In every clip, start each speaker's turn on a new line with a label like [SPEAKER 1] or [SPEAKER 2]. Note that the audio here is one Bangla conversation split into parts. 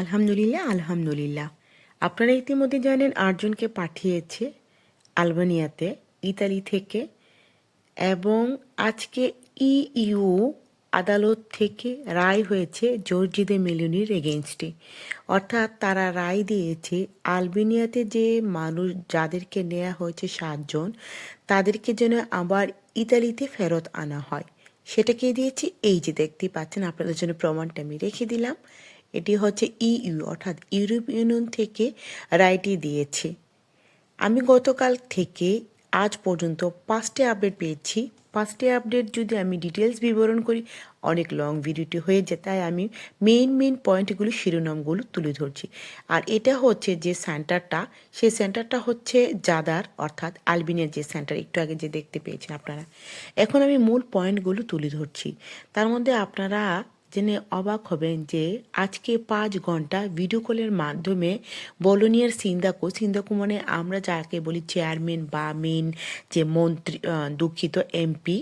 [SPEAKER 1] আলহামদুলিল্লাহ আলহামদুলিল্লাহ। আপনারা ইতিমধ্যে জানেন আটজনকে পাঠিয়েছে আলবানিয়াতে, ইতালি থেকে, এবং আজকে ইইউ আদালত থেকে রায় হয়েছে জর্জিদে মেলুনির এগেনস্টে অর্থাৎ তারা রায় দিয়েছে আলবেনিয়াতে যে মানুষ, যাদেরকে নেওয়া হয়েছে সাতজন, তাদেরকে যেন আবার ইতালিতে ফেরত আনা হয়। সেটাকে দিয়েছি। এই যে দেখতে পাচ্ছেন, আপনাদের জন্য প্রমাণটা আমি রেখে দিলাম। এটি হচ্ছে ইইউ অর্থাৎ ইউরোপ ইউনিয়ন থেকে রায়টি দিয়েছে। আমি গতকাল থেকে আজ পর্যন্ত পাঁচটি আপডেট পেয়েছি। পাঁচটি আপডেট যদি আমি ডিটেলস বিবরণ করি, অনেক লং ভিডিওটি হয়ে যায়, তাই আমি মেইন মেইন পয়েন্টগুলো শিরোনামগুলো তুলে ধরছি। আর এটা হচ্ছে যে সেন্টারটা সেই সেন্টারটা হচ্ছে জাদার, অর্থাৎ আলবিনের যে সেন্টার একটু আগে যে দেখতে পেয়েছেন আপনারা। এখন আমি মূল পয়েন্টগুলো তুলে ধরছি। তার মধ্যে আপনারা জেনে অবাক হবেন যে আজকে পাঁচ ঘণ্টা ভিডিও কলের মাধ্যমে বলোনিয়ার সিন্দাকো সিন্দাকো মানে আমরা যাকে বলি চেয়ারম্যান বা মেন যে মন্ত্রী দুঃখিত এমপি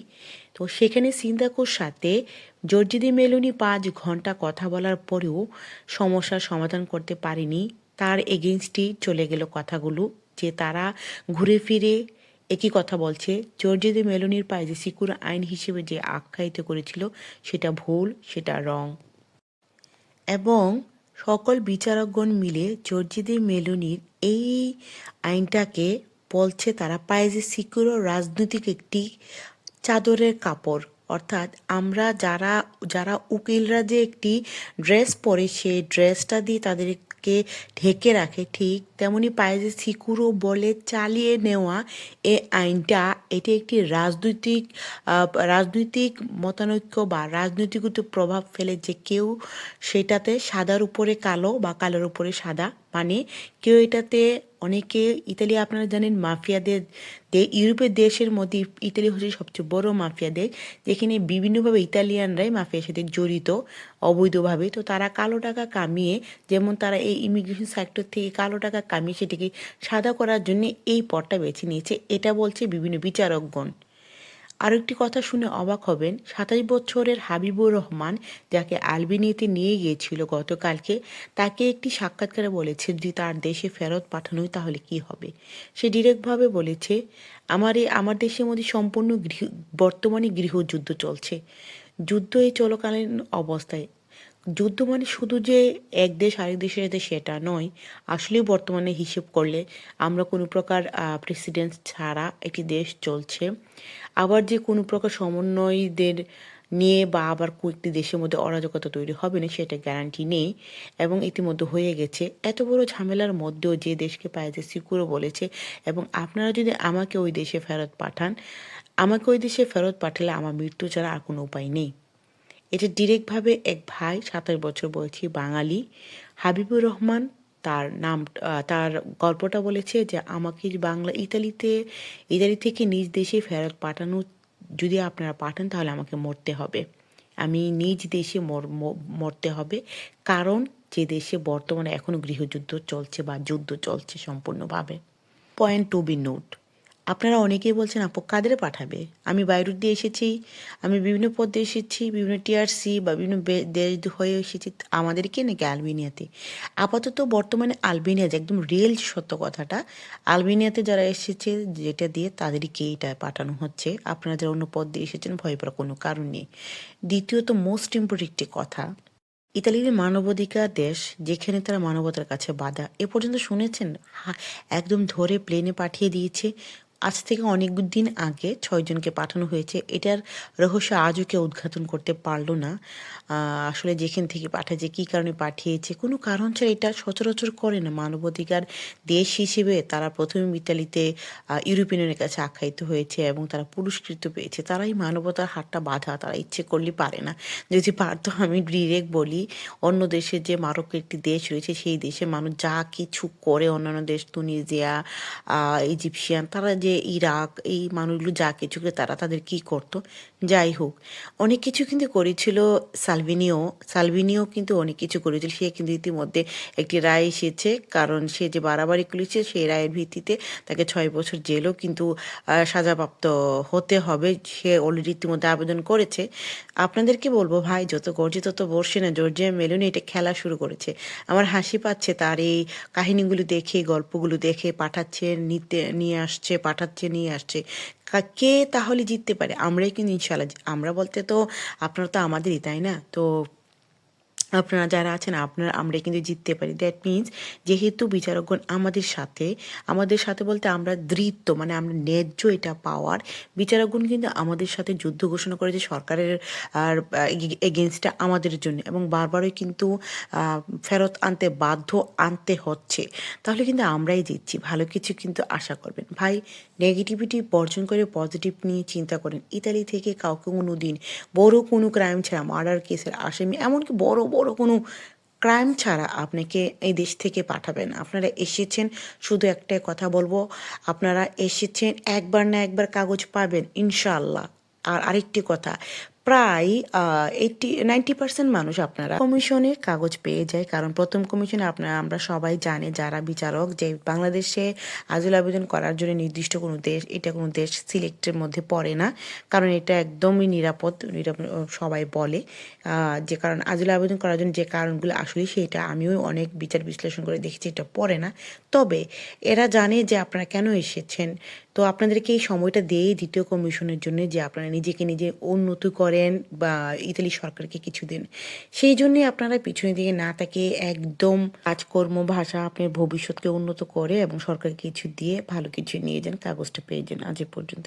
[SPEAKER 1] তো সেখানে সিন্দাকোর সাথে জর্জিদি মেলুনি পাঁচ ঘণ্টা কথা বলার পরেও সমস্যার সমাধান করতে পারেনি। তার এগেনস্টেই চলে গেল কথাগুলো যে তারা ঘুরে ফিরে একই কথা বলছে জর্জিদি মেলনির পায়ে যে সিকুর আইন হিসেবে যে আখ্যায়িত করেছিল, সেটা ভুল, সেটা রং। এবং সকল বিচারকগণ মিলে জর্জিদি মেলনির এই আইনটাকে বলছে, তারা পায় যে সিকিউর রাজনৈতিক একটি চাদরের কাপড়। অর্থাৎ আমরা যারা যারা উকিলরা যে একটি ড্রেস পরে, সেই ড্রেসটা দিয়ে তাদেরকে ঢেকে রাখে, ঠিক তেমনি পায় যে সিকুরো বলে চালিয়ে নেওয়া এ আইনটা, এটি একটি রাজনৈতিক রাজনৈতিক মতানৈক্য বা রাজনৈতিক প্রভাব ফেলে যে কেউ সেটাতে সাদার উপরে কালো বা কালোর উপরে সাদা মানে কেউ এটাতে অনেকে, ইতালি আপনারা জানেন মাফিয়াদের ইউরোপের দেশের মধ্যে ইতালি হচ্ছে সবচেয়ে বড় মাফিয়া দেশ যেখানে বিভিন্নভাবে ইতালিয়ানরাই মাফিয়ার সাথে জড়িত অবৈধভাবে। তো তারা কালো টাকা কামিয়ে, যেমন তারা এই ইমিগ্রেশন সেক্টর থেকে কালো টাকা কামিয়ে সেটিকে সাদা করার জন্য এই পথটা বেছে নিয়েছে। এটা বলছে বিভিন্ন বিচারকগণ। আরও একটি কথা শুনে অবাক হবেন। সাতাশ বছরের হাবিবুর রহমান যাকে আলবেনিয়াতে নিয়ে গিয়েছিল গতকালকে, তাকে একটি সাক্ষাৎকারে বলেছে, যদি তার দেশে ফেরত পাঠানোই তাহলে কি হবে? সে ডিরেক্টভাবে বলেছে, আমার এই, আমার দেশের মধ্যে সম্পূর্ণ গৃহ, বর্তমানে গৃহযুদ্ধ চলছে। যুদ্ধ এই চলকালীন অবস্থায় যুদ্ধ মানে শুধু যে এক দেশ আরেক দেশের সাথে সেটা নয়, আসলেই বর্তমানে হিসেব করলে আমরা কোনো প্রকার প্রেসিডেন্ট ছাড়া একটি দেশ চলছে। আবার যে কোনো প্রকার সমন্বয়ীদের নিয়ে বা আবার কয়েকটি দেশের মধ্যে অরাজকতা তৈরি হবে না, সেটা গ্যারান্টি নেই এবং ইতিমধ্যে হয়ে গেছে। এত বড় ঝামেলার মধ্যেও যে দেশকে পায় যে সিকিউরও বলেছে এবং আপনারা যদি আমাকে ওই দেশে ফেরত পাঠান, আমাকে ওই দেশে ফেরত পাঠালে আমার মৃত্যু ছাড়া আর কোনো উপায় নেই। এটা ডিরেক্টভাবে এক ভাই সাতাশ বছর বয়সী বাঙালি। হাবিবুর রহমান তার নাম তার গল্পটা বলেছে যে, আমাকে বাংলা, ইতালিতে, ইতালি থেকে নিজ দেশে ফেরত পাঠানো, যদি আপনারা পাঠান তাহলে আমাকে মরতে হবে। আমি নিজ দেশে মরতে হবে। কারণ যে দেশে বর্তমানে এখনও গৃহযুদ্ধ চলছে বা যুদ্ধ চলছে সম্পূর্ণভাবে। পয়েন্ট টু বি নোট আপনারা অনেকেই বলছেন, আপু, কাদের পাঠাবে? আমি বাইরুট দিয়ে এসেছি, আমি বিভিন্ন পদে এসেছি, বিভিন্ন টিআরসি বা বিভিন্ন দেশ হয়ে এসেছি, আমাদেরকে নাকি আলবেনিয়াতে। আপাতত বর্তমানে আলবেনিয়া যে একদম রিয়েল সত্য কথাটা, আলবেনিয়াতে যারা এসেছে, যেটা দিয়ে তাদেরকে এটা পাঠানো হচ্ছে। আপনারা যারা অন্য পদ দিয়ে এসেছেন, ভয় পাওয়ার কোনো কারণ নেই। দ্বিতীয়ত মোস্ট ইম্পর্টেন্ট কথা, ইতালির মানবাধিকার দেশ, যেখানে তারা মানবতার কাছে বাধা, এ পর্যন্ত শুনেছেন? একদম ধরে প্লেনে পাঠিয়ে দিয়েছে। আজ থেকে অনেক দিন আগে ছয়জনকে পাঠানো হয়েছে। এটার রহস্য আজও কেউ উদ্ঘাটন করতে পারল না। আসলে যেখান থেকে পাঠিয়েছে কী কারণে পাঠিয়েছে, কোনো কারণ ছাড়া এটা সচরাচর করে না। মানবাধিকার দেশ হিসেবে তারা প্রথমে ইতালিতে ইউরোপিয়ানের কাছে আখ্যায়িত হয়েছে এবং তারা পুরস্কৃত পেয়েছে। তারাই মানবতার হাতটা বাধা, তারা ইচ্ছে করলে পারে না। যদি পারতো, আমি ডিরেক্ট বলি, অন্য দেশের যে মারক্কো একটি দেশ রয়েছে, সেই দেশে মানুষ যা কিছু করে, অন্যান্য দেশ, তুনিজিয়া ইজিপশিয়ান, তারা যে ইরাক, এই মানুষগুলো যা কিছু করে তারা তাদের কি করতো? যাই হোক, অনেক কিছু কিন্তু করেছিল সালভিনিও। সালভিনিও কিন্তু অনেক কিছু করেছিল। সে কিন্তু ইতিমধ্যে একটি রায় এসেছে। কারণ সে যে বাড়াবাড়ি করেছে, সেই রায়ের ভিত্তিতে তাকে ছয় বছর জেলও কিন্তু সাজাপ্রাপ্ত হতে হবে। সে অলরেডি ইতিমধ্যে আবেদন করেছে। আপনাদেরকে বলব ভাই, যত গর্জে তত বর্ষে না। জর্জিয়া মেলুনি এটা খেলা শুরু করেছে। আমার হাসি পাচ্ছে তার এই কাহিনীগুলো দেখে, গল্পগুলো দেখে, পাঠাচ্ছে, নিতে, নিয়ে আসছে পাঠাচ্ছে, নিয়ে আসছে। কা- তাহলে জিততে পারে? আমরাই কিন্তু ইনশাল্লাহ আমরা বলতে তো আপনারা তো আমাদেরই, তাই না? তো আপনারা যারা আছেন, আপনারা, আমরা কিন্তু জিততে পারি। দ্যাট মিন্স যেহেতু বিচারকগণ আমাদের সাথে আমাদের সাথে বলতে আমরা দৃত্য মানে আমরা ন্যায্য এটা পাওয়ার। বিচারকগণ কিন্তু আমাদের সাথে যুদ্ধ ঘোষণা করেছে সরকারের, আর এগেনস্টটা আমাদের জন্য এবং বারবারই কিন্তু ফেরত আনতে বাধ্য আনতে হচ্ছে। তাহলে কিন্তু আমরাই জিতছি, ভালো কিছু কিন্তু আশা করবেন। ভাই নেগেটিভিটি বর্জন করে পজিটিভ নিয়ে চিন্তা করেন। ইতালি থেকে কাউকে কোনো দিন বড় কোনো ক্রাইম ছাড়া মার্ডার কেসের আসামি, এমনকি বড় বড় কোনো ক্রাইম ছাড়া আপনাকে এই দেশ থেকে পাঠাবেন। আপনারা এসেছেন, শুধু একটাই কথা বলব, আপনারা এসেছেন, একবার না একবার কাগজ পাবেন ইনশাল্লাহ আর আরেকটি কথা প্রায় এইটটি নাইনটি পার্সেন্ট মানুষ আপনারা কমিশনে কাগজ পেয়ে যায়। কারণ প্রথম কমিশনে আপনারা, আমরা সবাই জানি যারা বিচারক যে বাংলাদেশে আজল আবেদন করার জন্য নির্দিষ্ট কোনো দেশ, এটা কোনো দেশ সিলেক্টের মধ্যে পড়ে না। কারণ এটা একদমই নিরাপদ সবাই বলে। যে কারণ আজল আবেদন করার জন্য যে কারণগুলো আসলে সেটা আমিও অনেক বিচার বিশ্লেষণ করে দেখেছি, এটা পড়ে না। তবে এরা জানে যে আপনারা কেন এসেছেন। তো আপনাদেরকে এই সময়টা দিয়ে দ্বিতীয় কমিশনের জন্য যে আপনারা নিজেকে নিজে উন্নত করেন বা ইতালি সরকারকে কিছু দেন সেই জন্যই আপনারা পিছনে দিকে না তাকে একদম কাজকর্ম ভাষা আপনার ভবিষ্যৎকে উন্নত করে এবং সরকারকে কিছু দিয়ে ভালো কিছু নিয়ে যান, কাগজটা পেয়ে যান আজ পর্যন্ত